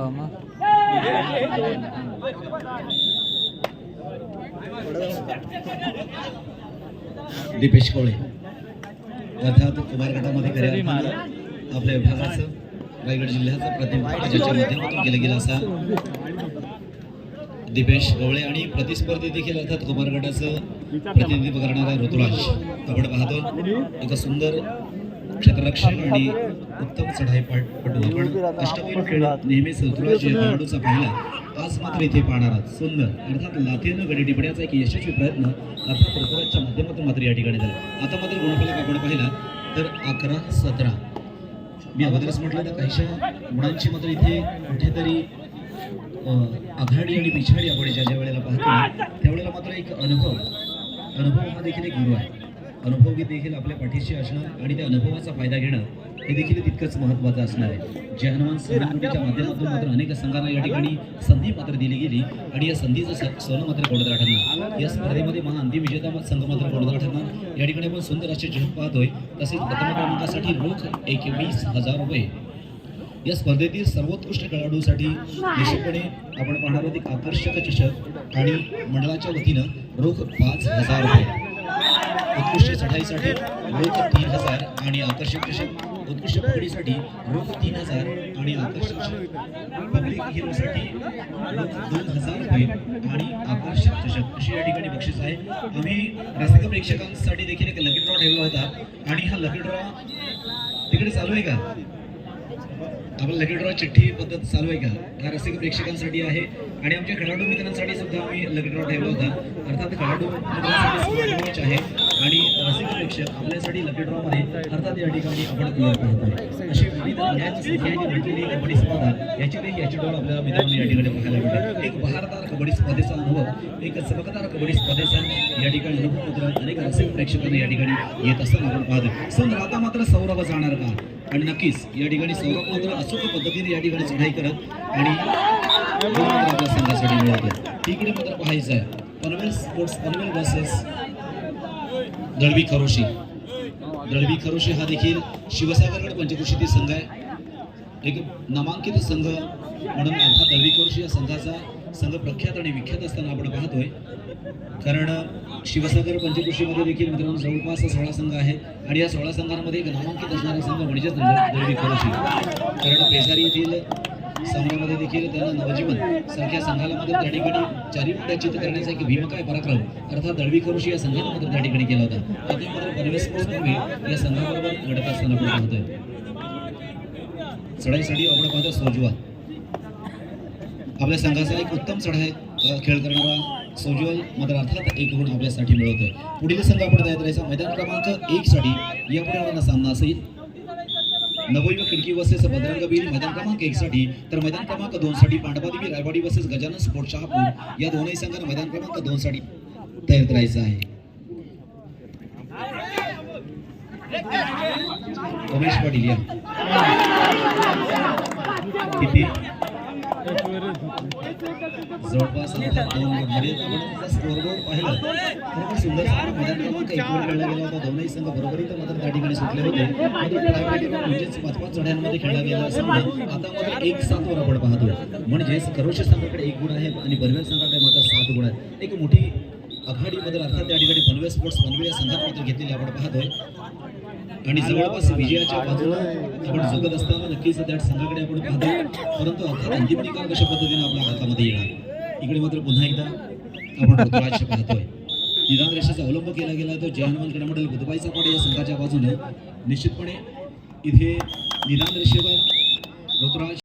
हो मग दीपेश कोळे. अर्थात कुमार गटामध्ये आपल्या विभागाचं रायगड जिल्ह्याचं प्रतिनिधित्व ज्याच्या माध्यमातून केलं गेलं असा. दीपेश गवळे आणि प्रतिस्पर्धी देखील अर्थात कुमार गटाचं प्रतिनिधित्व करणारा ऋतुराज आपण पाहतो एका सुंदर क्षेत्ररक्षण आणि उत्तम चढाईपटू आपण अष्टपैलू खेळ नेहमीच ऋतुराज खेळाडूचा पाहिला. आज मात्र इथे पाहणार आहात. सुंदर अर्थात लाथेनं गडी टिपण्याचा एक यशस्वी प्रयत्न अर्थात ऋतुराजच्या माध्यमातून मात्र या ठिकाणी झाला. आता मात्र गुणफलक आपण पाहिला तर अकरा सतरा. मी अगोदरच म्हटलं तर काहीशा गुणांची मात्र इथे कुठेतरी आघाडी आणि पिछाडी आपण ज्या ज्या वेळेला पाहतो त्यावेळेला मात्र एक अनुभव अनुभव हा देखील एक गुरु आहे. अनुभव देखील आपल्या पाठीशी असणं आणि त्या अनुभवाचा फायदा घेणं हे देखील तितकंच महत्त्वाचं असणार आहे. जय हनुमान संघटनेच्या माध्यमातून मात्र अनेक संघांना या ठिकाणी संधी मात्र दिली गेली आणि या संधीचं स- सोनं मात्र कोणतं ठरणार या स्पर्धेमध्ये महाअंतिम विजेता संघ मात्र कोणता ठरणार या ठिकाणी आपण सुंदर असे जग पाहतोय. तसेच प्रथम क्रमांकासाठी रोख एकवीस हजार रुपये. या स्पर्धेतील सर्वोत्कृष्ट खेळाडूसाठी निश्चितपणे आपण पाहणार आहोत एक आकर्षक चषक आणि मंडळाच्या वतीनं रोख पाच हजार रुपये. उत्कृष्ट चढाईसाठी रोख तीन हजार आणि आकर्षक चषक उत्कृष्ट पकडीसाठी रोख तीन हजार आणि आकर्षक चषक. पब्लिक हिरोसाठी रोख दोन हजार रुपये आणि आकर्षक चषक. अशी या ठिकाणी बक्षीस आहे. आम्ही रसिक प्रेक्षकांसाठी देखील एक लकी ड्रॉ ठेवला होता. आणि हा लकी ड्रॉ तिकडे चालू आहे का? आपलं लकी ड्रॉ चिठ्ठी पद्धत चालू आहे का? हा रसिक प्रेक्षकांसाठी आहे. आणि आमच्या खेळाडू मित्रांसाठी सुद्धा आम्ही लकी ड्रॉ ठेवला होता. अर्थात खेळाडू मित्रांसाठी आहे. आणि रसिक प्रेक्षक आपल्यासाठी लकी ड्रॉ मध्ये अर्थात या ठिकाणी आपण क्लिअर पाहतोय अशी विविध न्यायाची संख्येने कबड्डी स्पर्धा याची देखील याची डोळ आपल्याला मित्रांनो या ठिकाणी बघायला मिळतात एक बहारदार कबड्डी स्पर्धेचा अनुभव एक चमकदार कबड्डी स्पर्धेचा या ठिकाणी अनुभव मित्र अनेक रसिक प्रेक्षकांना या ठिकाणी येत असताना आपण पाहतो सण आता मात्र सौरभ जाणार का? आणि नक्कीच या ठिकाणी सौरभ मात्र अचूक पद्धतीने या ठिकाणी चढाई करत आणि आपल्या संघासाठी मिळवतो तिकडे मात्र पाहायचं आहे? Panvel sports Panvel buses Dalvi Kharoshi. Dalvi Kharoshi हा देखील शिवसागरगड पंचकृषीतील संघ आहे. एक नामांकित संघ म्हणून अर्थात दळवी खरोशी या संघाचा संघ प्रख्यात आणि विख्यात असताना आपण पाहतोय. कारण शिवसागर पंचकृषीमध्ये देखील मित्रांनो जवळपास सोळा संघ आहेत आणि या सोळा संघांमध्ये एक नामांकित असणारा संघ म्हणजेच दळवी खरोशी कारण पेजारी येथील सामन्यामध्ये देखील त्यांना नवजीवन सारख्या संघाला मात्र त्या ठिकाणी चारी चित्र करण्याचा एक भीमकाय पराक्रम? अर्थात दळवी खरोशी या संघाने मात्र त्या ठिकाणी केला होता. आता मात्र पनवेल या संघाबरोबर लढत असताना आपण पाहतोय चढाईसाठी आपण पाहतो सोजवा. आपल्या संघाचा एक उत्तम चढाई खेळ करणारा सोज्वल मात्र अर्थात एक गुण आपल्यासाठी मिळवतोय. पुढील संघ आपण तयार करायचा मैदान क्रमांक एक साठी यापुढे होणारा सामना असेल. नवयुवक खिडकी बसेस बजरंग मैदान क्रमांक एक साठी. तर मैदान क्रमांक दोन साठी पांडवादेवी रायवाडी वर्सेस गजानन स्पोर्ट शहापूर या दोनही संघांना मैदान क्रमांक दोन साठी तयार करायचं आहे. उमेश पाटील या. किती? जवळपास स्कोरबोर्ड पाहिलं. पण सुंदर खेळला गेला होता. दोनही संघ बरोबरीत मात्र त्या ठिकाणी सुटले होते. म्हणजेच पाच पाच चढ्यांमध्ये खेळला गेला असताना आता मात्र एक आपण पाहतो म्हणजेच करोशी संघाकडे एक गुण आहे आणि पनवेल संघाकडे मात्र सात गुण आहेत. एक मोठी आघाडीबद्दल अर्थात त्या ठिकाणी पनवे स्पोर्ट्स पनवे या संघात घेतलेली आपण पाहतोय. आणि जवळपास विजयाच्या बाजूला आपण जगत असताना नक्कीच त्या संघाकडे आपण पाहतोय. परंतु अर्थात अंतिम निकाल कशा पद्धतीने आपल्या हातामध्ये येणार? इकडे मात्र पुन्हा एकदा आपण ऋतुराज पाहतोय. निदान रेषेचा अवलंब केला गेला तो जय हनुमान क्रीडामंडळ बुधबाईचा पाडे या संघाच्या बाजूने. निश्चितपणे इथे निदान रेषेवर ऋतुराज